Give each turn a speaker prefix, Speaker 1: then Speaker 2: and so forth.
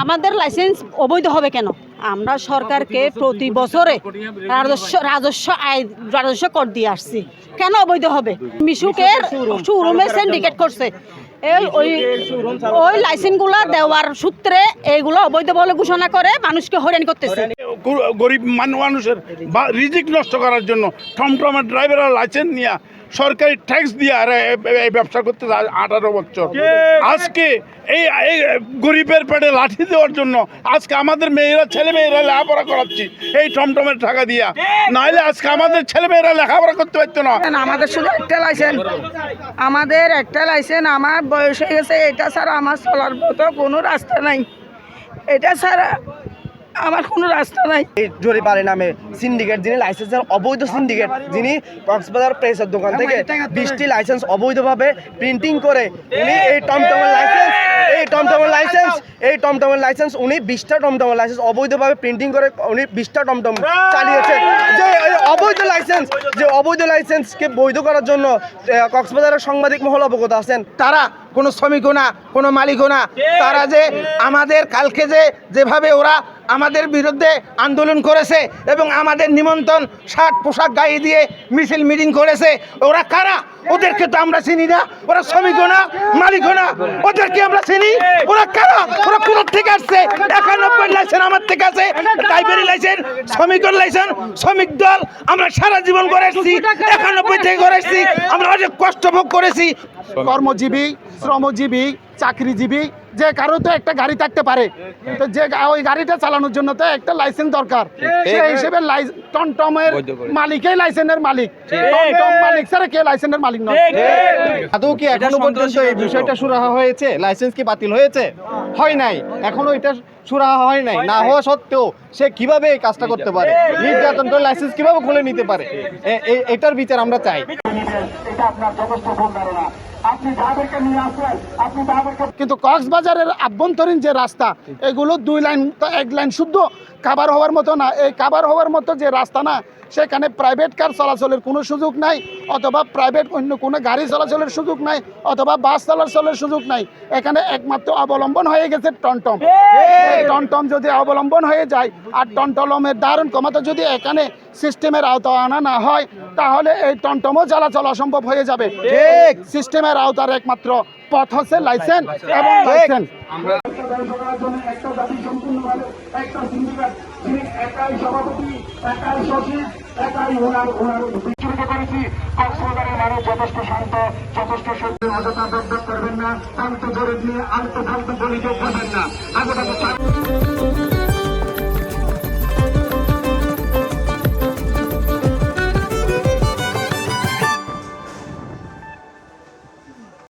Speaker 1: আমাদের লাইসেন্স অবৈধ হবে কেন? আমরা সরকারকে প্রতি বছরে রাজস্ব রাজস্ব আয়, রাজস্ব কর দিয়ে আসছি। কেন অবৈধ হবে? মিশুকের শোরুমে সিন্ডিকেট করছে। ওই ওই লাইসেন্সগুলো দেওয়ার সূত্রে এইগুলো অবৈধ বলে ঘোষণা করে মানুষকে হয়রানি করতেছে।
Speaker 2: গরিব মানুষের বা- রিজিক নষ্ট করার জন্য টমটমের ড্রাইভাররা লাইসেন্স নিয়ে সরকারি ট্যাক্স দিয়ে আর এই ব্যবসা করতে আঠারো বছর। আজকে এই এই গরিবের পেটে লাঠি দেওয়ার জন্য আজকে আমাদের মেয়েরা ছেলে মেয়েরা লেখাপড়া করাচ্ছি। এই টমটমের টাকা দিয়া। নাহলে আজকে আমাদের ছেলে মেয়েরা লেখাপড়া করতে পারতো না।
Speaker 3: না, আমাদের শুধু একটা লাইসেন্স আমাদের একটা লাইসেন্স আমার বয়স হয়ে গেছে এটা ছাড়া আমার চলার মতো কোনো রাস্তা নাই। এটা ছাড়া আমার কোনো রাস্তা নাই।
Speaker 4: এই জরিপারে নামে সিন্ডিকেট যিনি লাইসেন্সের অবৈধ সিন্ডিকেট যিনি কক্সবাজার প্রেসের দোকান থেকে বিশটি লাইসেন্স অবৈধভাবে প্রিন্টিং করে উনি এই টমটমের লাইসেন্স এই টমটমের লাইসেন্স এই টমটমের লাইসেন্স উনি বিশটা টমটমের লাইসেন্স অবৈধভাবে প্রিন্টিং করে উনি বিশটা টমটম চালিয়েছে। যে অবৈধ লাইসেন্স যে অবৈধ লাইসেন্সকে বৈধ করার জন্য কক্সবাজারের সাংবাদিক মহল অবগত আছেন।
Speaker 5: তারা কোনো শ্রমিকও না কোনো মালিকও না। তারা যে আমাদের কালকে যে যেভাবে ওরা আমাদের বিরুদ্ধে আন্দোলন করেছে এবং আমাদের নিমন্ত্রণ শার্ট পোশাক গায়ে দিয়ে মিছিল মিটিং করেছে। ওরা কারা? ওদেরকে তো আমরা চিনি না। ওরা শ্রমিকও না, মালিকও না। ওদেরকে আমরা চিনি। ওরা কারা? ওরা কোথা থেকে আসছে? একানব্বই লাইসেন্স আমার থেকে আছে। ড্রাইভারি লাইসেন্স শ্রমিকের লাইসেন্স শ্রমিক দল। আমরা সারা জীবন করে এসেছি। একানব্বই থেকে করে এসেছি। আমরা অনেক কষ্ট ভোগ করেছি। কর্মজীবী, শ্রমজীবী, চাকরিজীবী যে কারও তো একটা গাড়ি থাকতে পারে। তো যে ওই গাড়িটা চালানোর জন্য তো একটা লাইসেন্স দরকার। সেই হিসেবে টমটমের মালিকই লাইসেন্সের মালিক। টমটম মালিক ছাড়া কে লাইসেন্সের মালিক নয়?
Speaker 6: আদৌ কি এখনও পর্যন্ত এই বিষয়টা সুরাহা হয়েছে? লাইসেন্স কি বাতিল হয়েছে? হয় নাই। এখনও এটা সুরাহা হয় নাই। না হওয়া সত্ত্বেও সে কীভাবে এই কাজটা করতে পারে? নির্যাতন করে লাইসেন্স কীভাবে খুলে নিতে পারে? এটার বিচার আমরা চাই।
Speaker 5: কিন্তু কক্সবাজারের আভ্যন্তরীণ যে রাস্তা এগুলো দুই লাইন তো এক লাইন শুদ্ধ কাবার হওয়ার মতো না। এই কাবার হওয়ার মতো যে রাস্তা না সেখানে প্রাইভেট কার চলাচলের কোনো সুযোগ নাই অথবা প্রাইভেট অন্য কোনো গাড়ি চলাচলের সুযোগ নাই অথবা বাস চলাচলের সুযোগ নাই। এখানে একমাত্র অবলম্বন হয়ে গেছে টনটম এই! টমটম যদি অবলম্বন হয়ে যায় আর টনটলমের দারুণ কমাতে যদি এখানে সিস্টেমের আওতা আনা না হয় তাহলে এই টমটমও চলাচল অসম্ভব হয়ে যাবে। ঠিক সিস্টেমের আওতার একমাত্র পথ হচ্ছে লাইসেন্স এবং লাইসেন্স।
Speaker 7: কক্সবাজারের মানুষ যথেষ্ট শান্ত যথেষ্ট সত্যি অযথা দরদর করবেন না শান্ত জোরে নিয়ে আলতো ফালতু গলিতে করবেন না আগোটা